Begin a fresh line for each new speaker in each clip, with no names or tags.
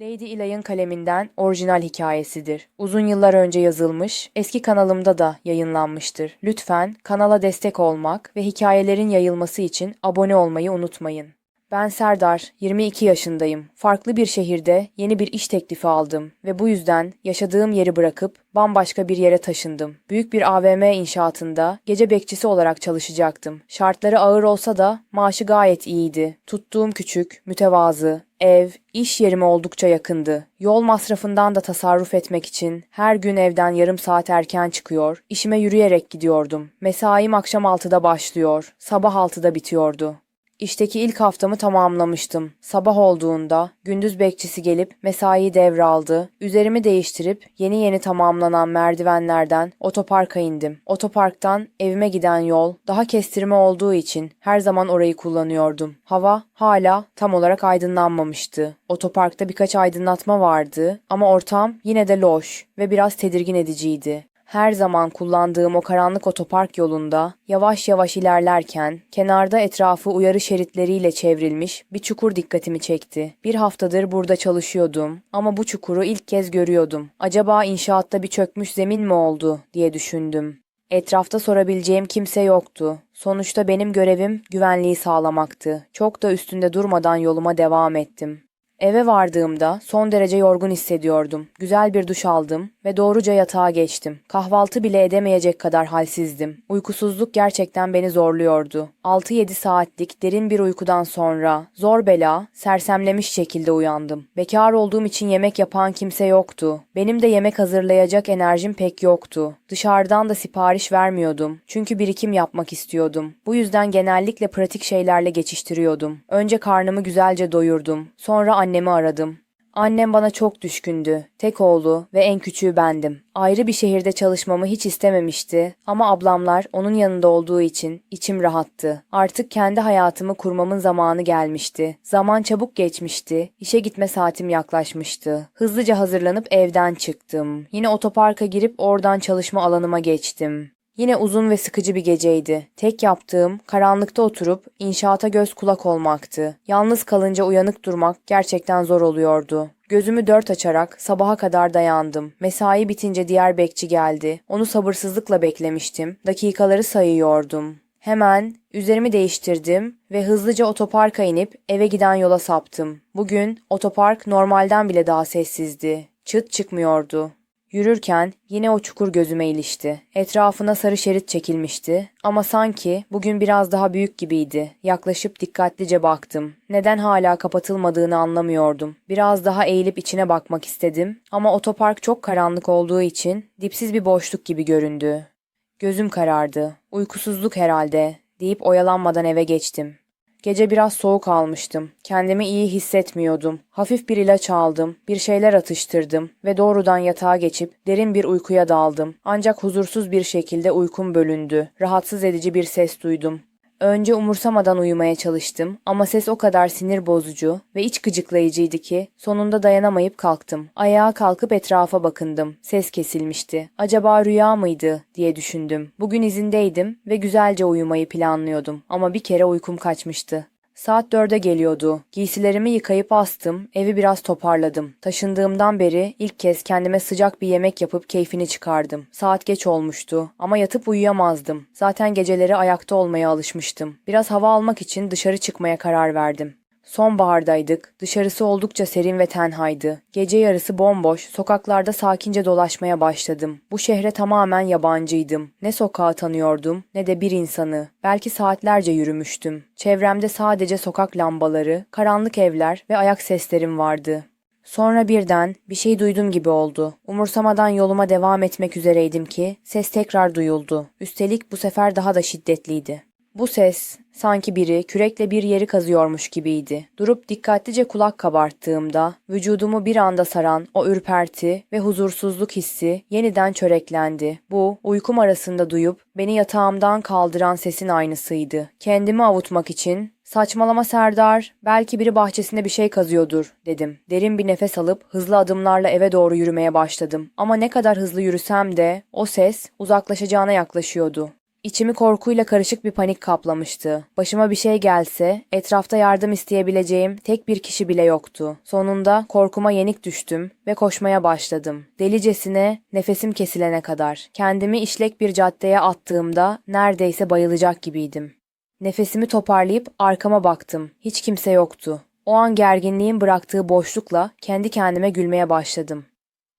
Lady Ilay'ın kaleminden orijinal hikayesidir. Uzun yıllar önce yazılmış, eski kanalımda da yayınlanmıştır. Lütfen kanala destek olmak ve hikayelerin yayılması için abone olmayı unutmayın. Ben Serdar, 22 yaşındayım. Farklı bir şehirde yeni bir iş teklifi aldım ve bu yüzden yaşadığım yeri bırakıp bambaşka bir yere taşındım. Büyük bir AVM inşaatında gece bekçisi olarak çalışacaktım. Şartları ağır olsa da maaşı gayet iyiydi. Tuttuğum küçük, mütevazı, ev, iş yerime oldukça yakındı. Yol masrafından da tasarruf etmek için her gün evden yarım saat erken çıkıyor, işime yürüyerek gidiyordum. Mesaim akşam 6'da başlıyor, sabah 6'da bitiyordu. İşteki ilk haftamı tamamlamıştım. Sabah olduğunda gündüz bekçisi gelip mesaiyi devraldı. Üzerimi değiştirip yeni yeni tamamlanan merdivenlerden otoparka indim. Otoparktan evime giden yol daha kestirme olduğu için her zaman orayı kullanıyordum. Hava hala tam olarak aydınlanmamıştı. Otoparkta birkaç aydınlatma vardı ama ortam yine de loş ve biraz tedirgin ediciydi. Her zaman kullandığım o karanlık otopark yolunda yavaş yavaş ilerlerken kenarda etrafı uyarı şeritleriyle çevrilmiş bir çukur dikkatimi çekti. Bir haftadır burada çalışıyordum ama bu çukuru ilk kez görüyordum. Acaba inşaatta bir çökmüş zemin mi oldu diye düşündüm. Etrafta sorabileceğim kimse yoktu. Sonuçta benim görevim güvenliği sağlamaktı. Çok da üstünde durmadan yoluma devam ettim. Eve vardığımda son derece yorgun hissediyordum. Güzel bir duş aldım ve doğruca yatağa geçtim. Kahvaltı bile edemeyecek kadar halsizdim. Uykusuzluk gerçekten beni zorluyordu. 6-7 saatlik derin bir uykudan sonra zor bela, sersemlemiş şekilde uyandım. Bekar olduğum için yemek yapan kimse yoktu. Benim de yemek hazırlayacak enerjim pek yoktu. Dışarıdan da sipariş vermiyordum. Çünkü birikim yapmak istiyordum. Bu yüzden genellikle pratik şeylerle geçiştiriyordum. Önce karnımı güzelce doyurdum. Sonra annemi aradım. Annem bana çok düşkündü. Tek oğlu ve en küçüğü bendim. Ayrı bir şehirde çalışmamı hiç istememişti ama ablamlar onun yanında olduğu için içim rahattı. Artık kendi hayatımı kurmamın zamanı gelmişti. Zaman çabuk geçmişti. İşe gitme saatim yaklaşmıştı. Hızlıca hazırlanıp evden çıktım. Yine otoparka girip oradan çalışma alanıma geçtim. Yine uzun ve sıkıcı bir geceydi. Tek yaptığım karanlıkta oturup inşaata göz kulak olmaktı. Yalnız kalınca uyanık durmak gerçekten zor oluyordu. Gözümü dört açarak sabaha kadar dayandım. Mesai bitince diğer bekçi geldi. Onu sabırsızlıkla beklemiştim. Dakikaları sayıyordum. Hemen üzerimi değiştirdim ve hızlıca otoparka inip eve giden yola saptım. Bugün otopark normalden bile daha sessizdi. Çıt çıkmıyordu. Yürürken yine o çukur gözüme ilişti. Etrafına sarı şerit çekilmişti ama sanki bugün biraz daha büyük gibiydi. Yaklaşıp dikkatlice baktım. Neden hala kapatılmadığını anlamıyordum. Biraz daha eğilip içine bakmak istedim ama otopark çok karanlık olduğu için dipsiz bir boşluk gibi göründü. Gözüm karardı. Uykusuzluk herhalde deyip oyalanmadan eve geçtim. Gece biraz soğuk almıştım. Kendimi iyi hissetmiyordum. Hafif bir ilaç aldım, bir şeyler atıştırdım ve doğrudan yatağa geçip derin bir uykuya daldım. Ancak huzursuz bir şekilde uykum bölündü. Rahatsız edici bir ses duydum. Önce umursamadan uyumaya çalıştım ama ses o kadar sinir bozucu ve iç gıcıklayıcıydı ki sonunda dayanamayıp kalktım. Ayağa kalkıp etrafa bakındım. Ses kesilmişti. Acaba rüya mıydı diye düşündüm. Bugün izindeydim ve güzelce uyumayı planlıyordum ama bir kere uykum kaçmıştı. Saat dörde geliyordu. Giysilerimi yıkayıp astım, evi biraz toparladım. Taşındığımdan beri ilk kez kendime sıcak bir yemek yapıp keyfini çıkardım. Saat geç olmuştu ama yatıp uyuyamazdım. Zaten geceleri ayakta olmaya alışmıştım. Biraz hava almak için dışarı çıkmaya karar verdim. Sonbahardaydık. Dışarısı oldukça serin ve tenhaydı. Gece yarısı bomboş, sokaklarda sakince dolaşmaya başladım. Bu şehre tamamen yabancıydım. Ne sokağı tanıyordum ne de bir insanı. Belki saatlerce yürümüştüm. Çevremde sadece sokak lambaları, karanlık evler ve ayak seslerim vardı. Sonra birden bir şey duydum gibi oldu. Umursamadan yoluma devam etmek üzereydim ki ses tekrar duyuldu. Üstelik bu sefer daha da şiddetliydi. Bu ses sanki biri kürekle bir yeri kazıyormuş gibiydi. Durup dikkatlice kulak kabarttığımda vücudumu bir anda saran o ürperti ve huzursuzluk hissi yeniden çöreklendi. Bu uykum arasında duyup beni yatağımdan kaldıran sesin aynısıydı. Kendimi avutmak için Saçmalama Serdar, belki biri bahçesinde bir şey kazıyordur, dedim. Derin bir nefes alıp hızlı adımlarla eve doğru yürümeye başladım. Ama ne kadar hızlı yürüsem de o ses uzaklaşacağına yaklaşıyordu. İçimi korkuyla karışık bir panik kaplamıştı. Başıma bir şey gelse, etrafta yardım isteyebileceğim tek bir kişi bile yoktu. Sonunda korkuma yenik düştüm ve koşmaya başladım. Delicesine, nefesim kesilene kadar. Kendimi işlek bir caddeye attığımda neredeyse bayılacak gibiydim. Nefesimi toparlayıp arkama baktım. Hiç kimse yoktu. O an gerginliğin bıraktığı boşlukla kendi kendime gülmeye başladım.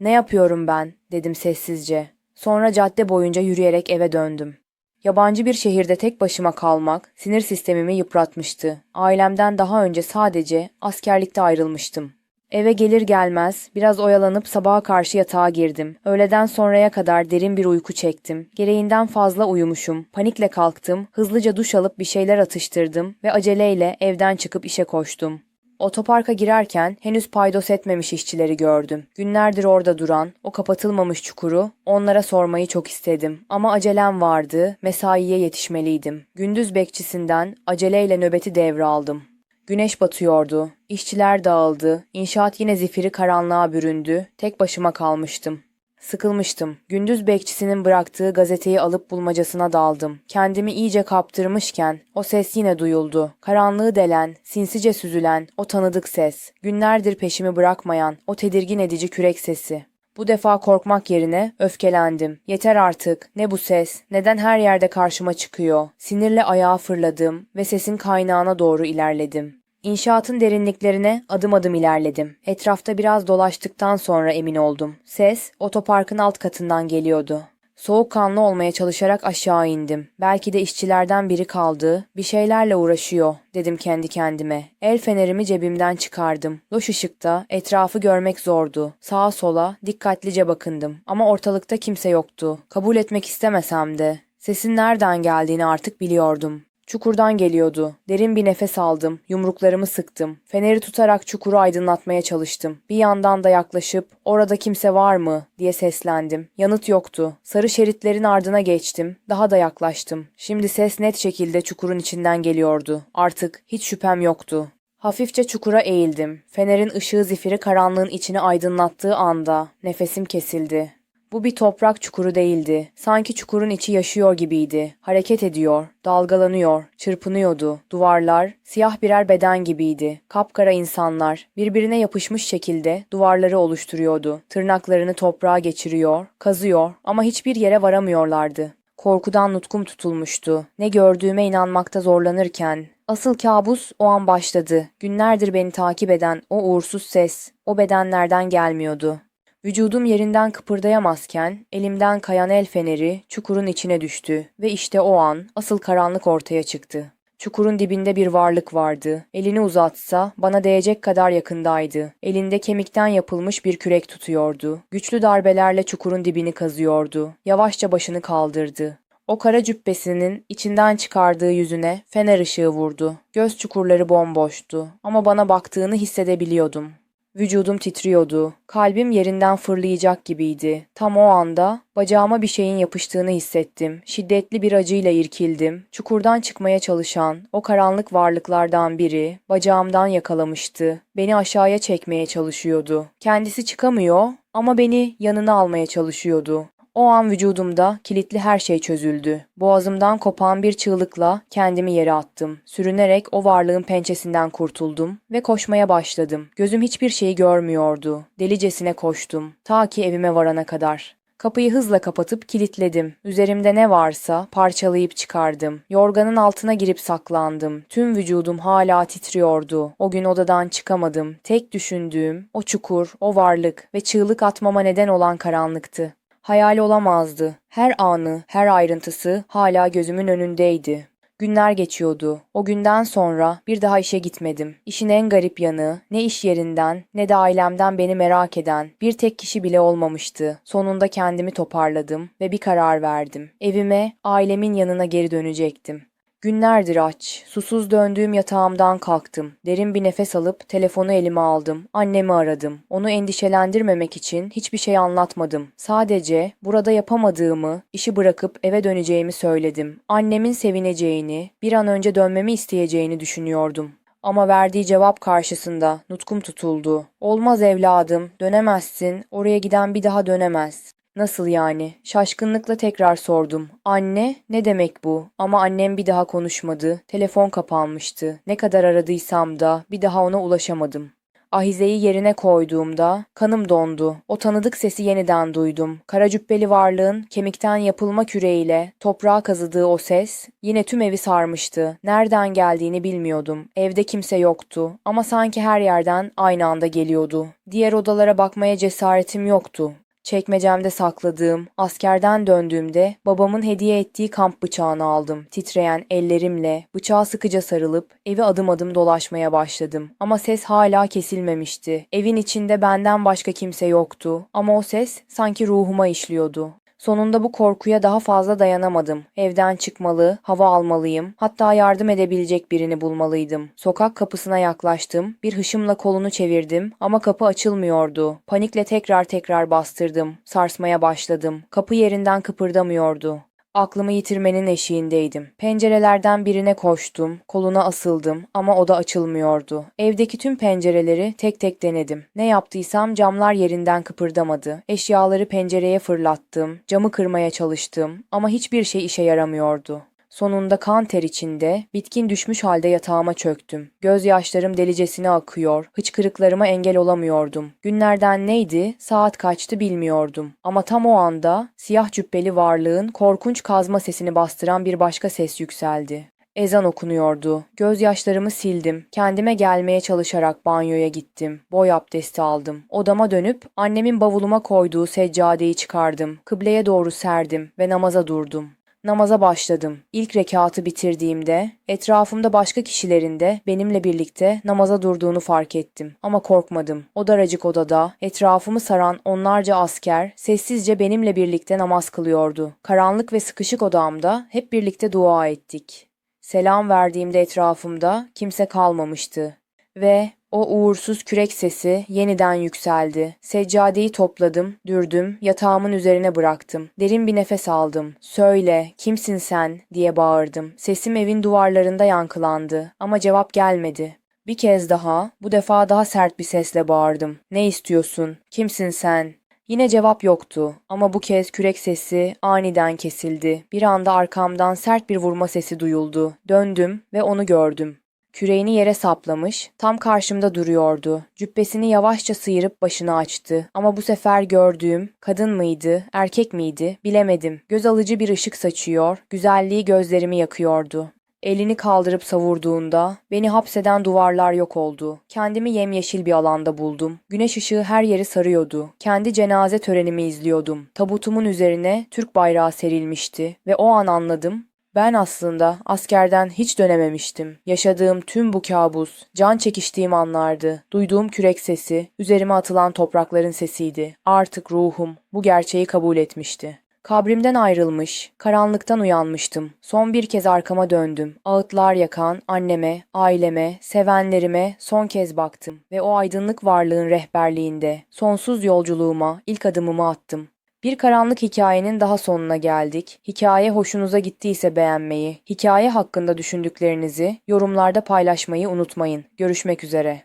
Ne yapıyorum ben? dedim sessizce. Sonra cadde boyunca yürüyerek eve döndüm. Yabancı bir şehirde tek başıma kalmak sinir sistemimi yıpratmıştı. Ailemden daha önce sadece askerlikte ayrılmıştım. Eve gelir gelmez biraz oyalanıp sabaha karşı yatağa girdim. Öğleden sonraya kadar derin bir uyku çektim. Gereğinden fazla uyumuşum. Panikle kalktım, hızlıca duş alıp bir şeyler atıştırdım ve aceleyle evden çıkıp işe koştum. Otoparka girerken henüz paydos etmemiş işçileri gördüm. Günlerdir orada duran, o kapatılmamış çukuru onlara sormayı çok istedim. Ama acelem vardı, mesaiye yetişmeliydim. Gündüz bekçisinden aceleyle nöbeti devraldım. Güneş batıyordu, işçiler dağıldı, inşaat yine zifiri karanlığa büründü, tek başıma kalmıştım. Sıkılmıştım. Gündüz bekçisinin bıraktığı gazeteyi alıp bulmacasına daldım. Kendimi iyice kaptırmışken o ses yine duyuldu. Karanlığı delen, sinsice süzülen o tanıdık ses. Günlerdir peşimi bırakmayan o tedirgin edici kürek sesi. Bu defa korkmak yerine öfkelendim. Yeter artık. Ne bu ses? Neden her yerde karşıma çıkıyor? Sinirle ayağa fırladım ve sesin kaynağına doğru ilerledim. İnşaatın derinliklerine adım adım ilerledim. Etrafta biraz dolaştıktan sonra emin oldum. Ses otoparkın alt katından geliyordu. Soğukkanlı olmaya çalışarak aşağı indim. Belki de işçilerden biri kaldı, bir şeylerle uğraşıyor dedim kendi kendime. El fenerimi cebimden çıkardım. Loş ışıkta etrafı görmek zordu. Sağa sola dikkatlice bakındım ama ortalıkta kimse yoktu. Kabul etmek istemesem de. Sesin nereden geldiğini artık biliyordum. Çukurdan geliyordu. Derin bir nefes aldım. Yumruklarımı sıktım. Feneri tutarak çukuru aydınlatmaya çalıştım. Bir yandan da yaklaşıp orada kimse var mı diye seslendim. Yanıt yoktu. Sarı şeritlerin ardına geçtim. Daha da yaklaştım. Şimdi ses net şekilde çukurun içinden geliyordu. Artık hiç şüphem yoktu. Hafifçe çukura eğildim. Fenerin ışığı zifiri karanlığın içini aydınlattığı anda nefesim kesildi. Bu bir toprak çukuru değildi. Sanki çukurun içi yaşıyor gibiydi. Hareket ediyor, dalgalanıyor, çırpınıyordu. Duvarlar siyah birer beden gibiydi. Kapkara insanlar birbirine yapışmış şekilde duvarları oluşturuyordu. Tırnaklarını toprağa geçiriyor, kazıyor ama hiçbir yere varamıyorlardı. Korkudan nutkum tutulmuştu. Ne gördüğüme inanmakta zorlanırken Asıl kabus o an başladı. Günlerdir beni takip eden o uğursuz ses, o bedenlerden gelmiyordu. Vücudum yerinden kıpırdayamazken elimden kayan el feneri çukurun içine düştü ve işte o an asıl karanlık ortaya çıktı. Çukurun dibinde bir varlık vardı. Elini uzatsa bana değecek kadar yakındaydı. Elinde kemikten yapılmış bir kürek tutuyordu. Güçlü darbelerle çukurun dibini kazıyordu. Yavaşça başını kaldırdı. O kara cübbesinin içinden çıkardığı yüzüne fener ışığı vurdu. Göz çukurları bomboştu ama bana baktığını hissedebiliyordum. Vücudum titriyordu. Kalbim yerinden fırlayacak gibiydi. Tam o anda bacağıma bir şeyin yapıştığını hissettim. Şiddetli bir acıyla irkildim. Çukurdan çıkmaya çalışan o karanlık varlıklardan biri bacağımdan yakalamıştı. Beni aşağıya çekmeye çalışıyordu. Kendisi çıkamıyor ama beni yanına almaya çalışıyordu. O an vücudumda kilitli her şey çözüldü. Boğazımdan kopan bir çığlıkla kendimi yere attım. Sürünerek o varlığın pençesinden kurtuldum ve koşmaya başladım. Gözüm hiçbir şeyi görmüyordu. Delicesine koştum. Ta ki evime varana kadar. Kapıyı hızla kapatıp kilitledim. Üzerimde ne varsa parçalayıp çıkardım. Yorganın altına girip saklandım. Tüm vücudum hala titriyordu. O gün odadan çıkamadım. Tek düşündüğüm o çukur, o varlık ve çığlık atmama neden olan karanlıktı. Hayal olamazdı. Her anı, her ayrıntısı hala gözümün önündeydi. Günler geçiyordu. O günden sonra bir daha işe gitmedim. İşin en garip yanı ne iş yerinden ne de ailemden beni merak eden bir tek kişi bile olmamıştı. Sonunda kendimi toparladım ve bir karar verdim. Evime, ailemin yanına geri dönecektim. Günlerdir aç, susuz döndüğüm yatağımdan kalktım. Derin bir nefes alıp telefonu elime aldım. Annemi aradım. Onu endişelendirmemek için hiçbir şey anlatmadım. Sadece burada yapamadığımı, işi bırakıp eve döneceğimi söyledim. Annemin sevineceğini, bir an önce dönmemi isteyeceğini düşünüyordum. Ama verdiği cevap karşısında nutkum tutuldu. Olmaz evladım, dönemezsin, oraya giden bir daha dönemez. Nasıl yani? Şaşkınlıkla tekrar sordum. Anne, ne demek bu? Ama annem bir daha konuşmadı. Telefon kapanmıştı. Ne kadar aradıysam da bir daha ona ulaşamadım. Ahizeyi yerine koyduğumda kanım dondu. O tanıdık sesi yeniden duydum. Kara cübbeli varlığın kemikten yapılma küreğiyle toprağa kazıdığı o ses yine tüm evi sarmıştı. Nereden geldiğini bilmiyordum. Evde kimse yoktu ama sanki her yerden aynı anda geliyordu. Diğer odalara bakmaya cesaretim yoktu. Çekmecemde sakladığım, askerden döndüğümde babamın hediye ettiği kamp bıçağını aldım. Titreyen ellerimle bıçağa sıkıca sarılıp evi adım adım dolaşmaya başladım. Ama ses hala kesilmemişti. Evin içinde benden başka kimse yoktu ama o ses sanki ruhuma işliyordu. Sonunda bu korkuya daha fazla dayanamadım. Evden çıkmalı, hava almalıyım, hatta yardım edebilecek birini bulmalıydım. Sokak kapısına yaklaştım, bir hışımla kolunu çevirdim ama kapı açılmıyordu. Panikle tekrar tekrar bastırdım. Sarsmaya başladım. Kapı yerinden kıpırdamıyordu. Aklımı yitirmenin eşiğindeydim. Pencerelerden birine koştum, koluna asıldım ama o da açılmıyordu. Evdeki tüm pencereleri tek tek denedim. Ne yaptıysam camlar yerinden kıpırdamadı. Eşyaları pencereye fırlattım, camı kırmaya çalıştım ama hiçbir şey işe yaramıyordu. Sonunda kan ter içinde, bitkin düşmüş halde yatağıma çöktüm. Gözyaşlarım delicesine akıyor, hıçkırıklarıma engel olamıyordum. Günlerden neydi, saat kaçtı bilmiyordum. Ama tam o anda siyah cübbeli varlığın korkunç kazma sesini bastıran bir başka ses yükseldi. Ezan okunuyordu. Gözyaşlarımı sildim. Kendime gelmeye çalışarak banyoya gittim. Boy abdesti aldım. Odama dönüp annemin bavuluma koyduğu seccadeyi çıkardım. Kıbleye doğru serdim ve namaza durdum. Namaza başladım. İlk rekatı bitirdiğimde etrafımda başka kişilerin de benimle birlikte namaza durduğunu fark ettim. Ama korkmadım. O daracık odada etrafımı saran onlarca asker sessizce benimle birlikte namaz kılıyordu. Karanlık ve sıkışık odamda hep birlikte dua ettik. Selam verdiğimde etrafımda kimse kalmamıştı. Ve o uğursuz kürek sesi yeniden yükseldi. Seccadeyi topladım, dürdüm, yatağımın üzerine bıraktım. Derin bir nefes aldım. Söyle, kimsin sen diye bağırdım. Sesim evin duvarlarında yankılandı ama cevap gelmedi. Bir kez daha, bu defa daha sert bir sesle bağırdım. Ne istiyorsun? Kimsin sen? Yine cevap yoktu ama bu kez kürek sesi aniden kesildi. Bir anda arkamdan sert bir vurma sesi duyuldu. Döndüm ve onu gördüm. Küreğini yere saplamış, tam karşımda duruyordu. Cübbesini yavaşça sıyırıp başını açtı. Ama bu sefer gördüğüm kadın mıydı, erkek miydi bilemedim. Göz alıcı bir ışık saçıyor, güzelliği gözlerimi yakıyordu. Elini kaldırıp savurduğunda beni hapseden duvarlar yok oldu. Kendimi yemyeşil bir alanda buldum. Güneş ışığı her yeri sarıyordu. Kendi cenaze törenimi izliyordum. Tabutumun üzerine Türk bayrağı serilmişti ve o an anladım ben aslında askerden hiç dönememiştim. Yaşadığım tüm bu kabus, can çekiştiğim anlardı. Duyduğum kürek sesi, üzerime atılan toprakların sesiydi. Artık ruhum bu gerçeği kabul etmişti. Kabrimden ayrılmış, karanlıktan uyanmıştım. Son bir kez arkama döndüm. Ağıtlar yakan anneme, aileme, sevenlerime son kez baktım ve o aydınlık varlığın rehberliğinde sonsuz yolculuğuma ilk adımımı attım. Bir karanlık hikayenin daha sonuna geldik. Hikaye hoşunuza gittiyse beğenmeyi, hikaye hakkında düşündüklerinizi yorumlarda paylaşmayı unutmayın. Görüşmek üzere.